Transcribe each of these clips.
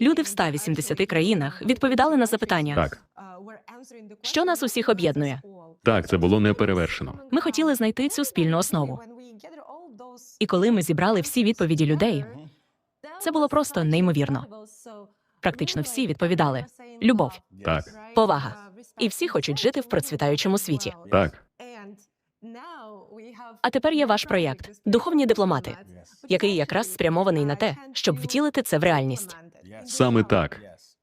Люди в 180 країнах відповідали на запитання, Так, що нас усіх об'єднує. так, це було неперевершено. Ми хотіли знайти цю спільну основу. І коли ми зібрали всі відповіді людей, це було просто неймовірно. Практично всі відповідали любов, Так, повага. І всі хочуть жити в процвітаючому світі. так, А тепер є ваш проєкт Духовні дипломати, який якраз спрямований на те, щоб втілити це в реальність. саме так.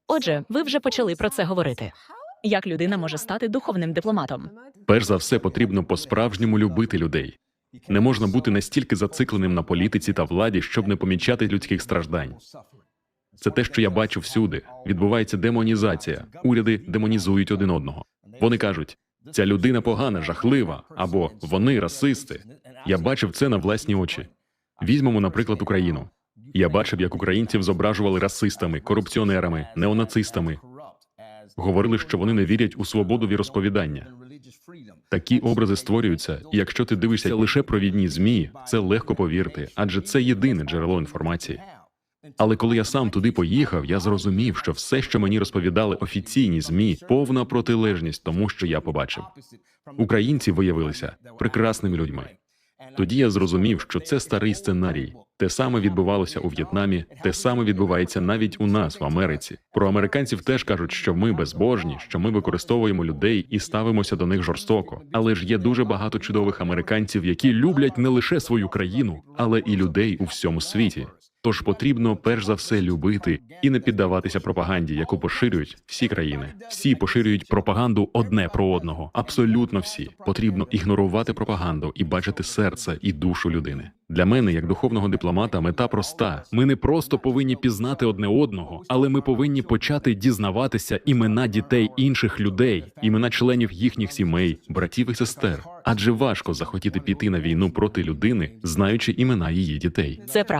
Отже, ви вже почали про це говорити. Як людина може стати духовним дипломатом? Перш за все, потрібно по-справжньому любити людей. Не можна бути настільки зацикленим на політиці та владі, щоб не помічати людських страждань. Це те, що я бачу всюди. Відбувається демонізація. Уряди демонізують один одного. Вони кажуть: ця людина погана, жахлива, або вони расисти. Я бачив це на власні очі. Візьмемо, наприклад, Україну. Я бачив, як українців зображували расистами, корупціонерами, неонацистами. Говорили, що вони не вірять у свободу віросповідання. Такі образи створюються, і якщо ти дивишся лише провідні змі, це легко повірити, адже це єдине джерело інформації. Але коли я сам туди поїхав, я зрозумів, що все, що мені розповідали офіційні змі, повна протилежність тому, що я побачив. Українці виявилися прекрасними людьми. Тоді я зрозумів, що це старий сценарій. Те саме відбувалося у В'єтнамі, те саме відбувається навіть у нас в Америці. Про американців теж кажуть, що ми безбожні, що ми використовуємо людей і ставимося до них жорстоко. Але ж є дуже багато чудових американців, які люблять не лише свою країну, але і людей у всьому світі. Тож потрібно перш за все любити і не піддаватися пропаганді, яку поширюють всі країни. Всі поширюють пропаганду одне про одного. Абсолютно всі. Потрібно ігнорувати пропаганду і бачити серце і душу людини. Для мене, як духовного дипломата, мета проста: ми не просто повинні пізнати одне одного, але ми повинні почати дізнаватися імена дітей інших людей, імена членів їхніх сімей, братів і сестер. Адже важко захотіти піти на війну проти людини, знаючи імена її дітей. Це правда.